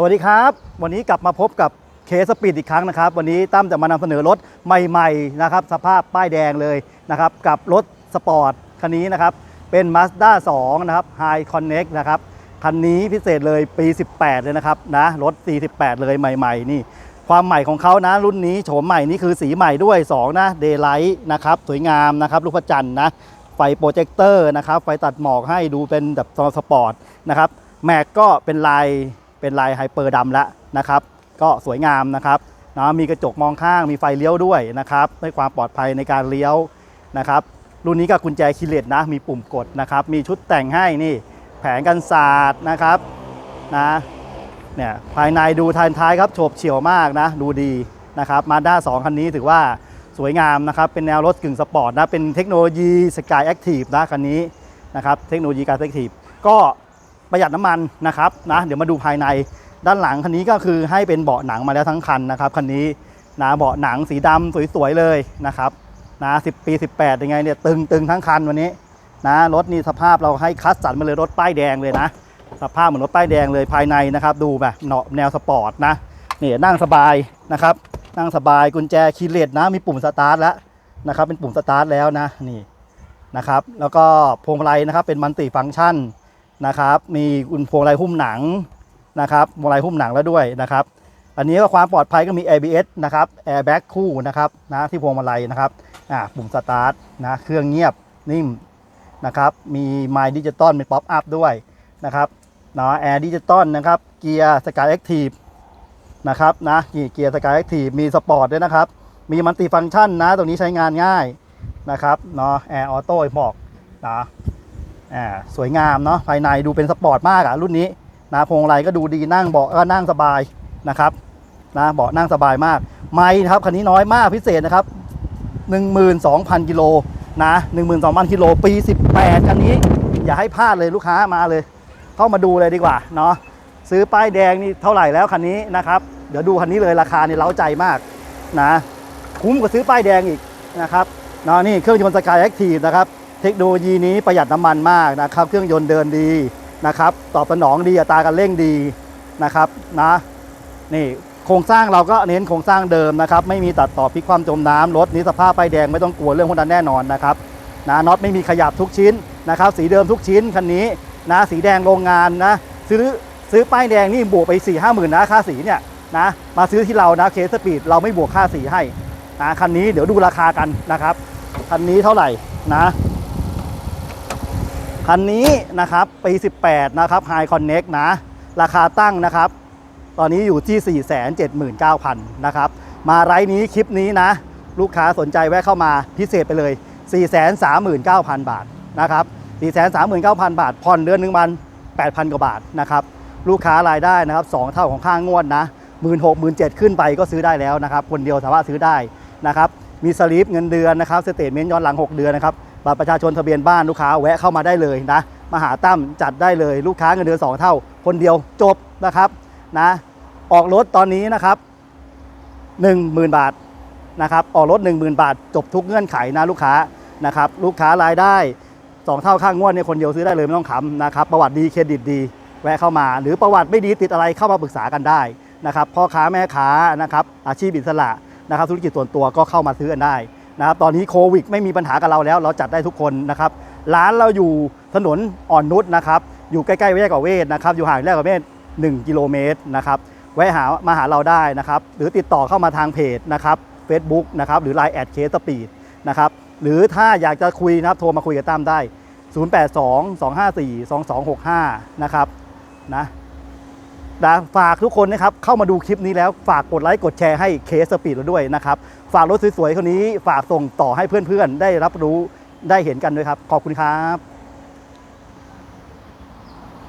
สวัสดีครับ วันนี้กลับมาพบกับเคสปีดอีกครั้งนะครับ วันนี้ตั้มจะมานำเสนอรถใหม่ๆนะครับสภาพป้ายแดงเลยนะครับกับรถสปอร์ตคันนี้นะครับเป็น Mazda 2 นะครับ High Connect นะครับคันนี้พิเศษเลยปี 18 เลยนะครับนะรถ 48 เลยใหม่ ๆ นี่ ความใหม่ของเขานะรุ่นนี้โฉมใหม่นี่คือสีใหม่ด้วย 2 นะ Daylight นะครับสวยงามนะครับลูกพระจันทร์นะไฟโปรเจคเตอร์นะครับไฟตัดหมอกให้ดูเป็นแบบสปอร์ตนะครับแม็กก็เป็นลาย เป็นลายไฮเปอร์ดำแล้วนะครับ ก็สวยงามนะครับนะมีกระจกมองข้างมีไฟเลี้ยวด้วยนะครับให้ความปลอดภัยในการเลี้ยวนะครับ รุ่นนี้ก็กุญแจคีย์เลสนะมีปุ่มกดนะครับ มีชุดแต่งให้นี่แผงกันศาสตร์นะครับนะเนี่ยภายในดูทานท้ายครับโฉบเฉี่ยวมากนะดูดีนะครับมาด้า2คันนี้ถือว่าสวยงามนะครับ เป็นแนวรถกึ่งสปอร์ตนะ เป็นเทคโนโลยี Sky Active นะคันนี้นะครับ เทคโนโลยีการ Active ก็ ประหยัดน้ำมันนะครับนะเดี๋ยวมาดูภายในด้านหลังคันนี้ก็คือให้เป็นเบาะหนังมาแล้วทั้งคันนะครับคันนี้นะเบาะหนังสีดำสวยๆเลยนะครับนะ10ปี 18ยังไงเนี่ยตึงตึงทั้งคันวันนี้นะรถนี่สภาพเราให้คัสสันมาเลยรถป้ายแดงเลยนะ สภาพเหมือนรถป้ายแดงเลยภายในนะครับ ดูแบบเนาะแนวสปอร์ตนะนี่นั่งสบายนะครับ นั่งสบายกุญแจคีย์เลสนะมีปุ่มสตาร์ทแล้วนะครับ เป็นปุ่มสตาร์ทแล้วนะนี่นะครับ แล้วก็พวงมาลัยนะครับเป็นมัลติฟังก์ชัน นะครับ มีพวงมายหุ้มหนังนะครับพวงมาลัยหุ้มหนังแล้วด้วยนะครับ อันนี้ก็ความปลอดภัยก็มี ABS นะครับ Airbag คู่นะครับนะที่พวงมาลัยนะครับอ่าปุ่มสตาร์ทนะเครื่องเงียบนิ่มนะครับมีไม l ์ดิจิตอลเป็นป๊อปอัพด้วยนะครับเนาะแอร์ดิจิตอลนะครับเกียร์สกายแอคทีฟนะครับนะนี่เกียร์สกายแอคทีฟมีสปอร์ตด้วยนะครับ มีมัลติฟังก์ชันนะ ตรงนี้ใช้งานง่ายนะครับเนาะแอร์ออโต้บอกนะ อ่าสวยงามเนาะภายในดูเป็นสปอร์ตมากอะรุ่นนี้นะพวงมาลัยก็ดูดีนั่งเบาะก็นั่งสบายนะครับนะเบาะนั่งสบายมาก ไม่นะครับคันนี้น้อยมากพิเศษนะครับ 12,000กิโลนะ12,000กิโลปี 18 คันนี้ อย่าให้พลาดเลยลูกค้ามาเลย เข้ามาดูเลยดีกว่าเนาะซื้อป้ายแดงนี่เท่าไหร่แล้วคันนี้นะครับเดี๋ยวดูคันนี้เลยราคาเนี่ยเล้าใจมากนะคุ้มกว่าซื้อป้ายแดงอีกนะครับเนาะนี่เครื่องยนต์สกายแอคทีฟนะครับ เทคโนโลยีนี้ประหยัดน้ำมันมากนะครับ เครื่องยนต์เดินดีนะครับ ตอบสนองดีอัตราการเร่งดีนะครับนะนี่โครงสร้างเราก็เน้นโครงสร้างเดิมนะครับ ไม่มีตัดต่อพลิกความจมน้ำรถนี้สภาพป้ายแดงไม่ต้องกลัวเรื่องพวกนั้นแน่นอนนะครับนะน็อตไม่มีขยับทุกชิ้นนะครับ สีเดิมทุกชิ้นคันนี้นะสีแดงโรงงานนะซื้อซื้อป้ายแดงนี่บวกไป4ี่ห้าหมื่นนะค่าสีเนี่ยนะมาซื้อที่เรานะเคสปีดเราไม่บวกค่าสีให้นะคันนี้เดี๋ยวดูราคากันนะครับคันนี้เท่าไหร่นะ คันนี้นะครับปี18 นะครับ High Connect นะ ราคาตั้งนะครับ ตอนนี้อยู่ที่ 479,000 นะครับ มาไร้นี้คลิปนี้นะ ลูกค้าสนใจแวะเข้ามาพิเศษไปเลย 439,000 บาทนะครับ 439,000 บาท ผ่อนเดือนหนึ่งวัน8,000 กว่าบาทนะครับ ลูกค้ารายได้นะครับ 2 เท่าของค่างวดนะ 16 17ขึ้นไปก็ซื้อได้แล้วนะครับ คนเดียวสามารถซื้อได้นะครับ มีสลิปเงินเดือนนะครับ สเตทเมนต์ย้อนหลัง 6 เดือนนะครับ บัตรประชาชนทะเบียนบ้านลูกค้าแวะเข้ามาได้เลยนะมาหาตั้มจัดได้เลยลูกค้าเงินเดือน2เท่า คนเดียวจบนะครับนะออกรถตอนนี้นะครับ 10,000 บาทนะครับออกรถ 10,000 บาท จบทุกเงื่อนไขนะลูกค้านะครับลูกค้ารายได้ 2 เท่าข้างงวดเนี่ยคนเดียวซื้อได้เลยไม่ต้องขำนะครับประวัติดีเครดิตดี แวะเข้ามา หรือประวัติไม่ดีติดอะไรเข้ามาปรึกษากันได้นะครับพ่อค้าแม่ค้านะครับอาชีพอิสระนะครับธุรกิจส่วนตัวก็เข้ามาซื้อกันได้ นะครับตอนนี้โควิดไม่มีปัญหากับเราแล้ว เราจัดได้ทุกคนนะครับ ร้านเราอยู่ถนนอ่อนนุชนะครับ อยู่ใกล้ๆแยกกับเวทนะครับ อยู่ห่างแยกกับเวท1กิโลเมตรนะครับแวะหามาหาเราได้นะครับ หรือติดต่อเข้ามาทางเพจนะครับ Facebook นะครับ หรือ Line แอดเคสปีดนะครับ หรือถ้าอยากจะคุยนะครับ โทรมาคุยกับตั้มได้ 082 254 2265 นะครับ นะ นะฝากทุกคนนะครับเข้ามาดูคลิปนี้แล้วฝากกดไลค์กดแชร์ให้เคสสปีดเราด้วยนะครับ ฝากรถสวยๆคนนี้ฝากส่งต่อให้เพื่อนๆ ได้รับรู้ได้เห็นกันด้วยครับ ขอบคุณครับ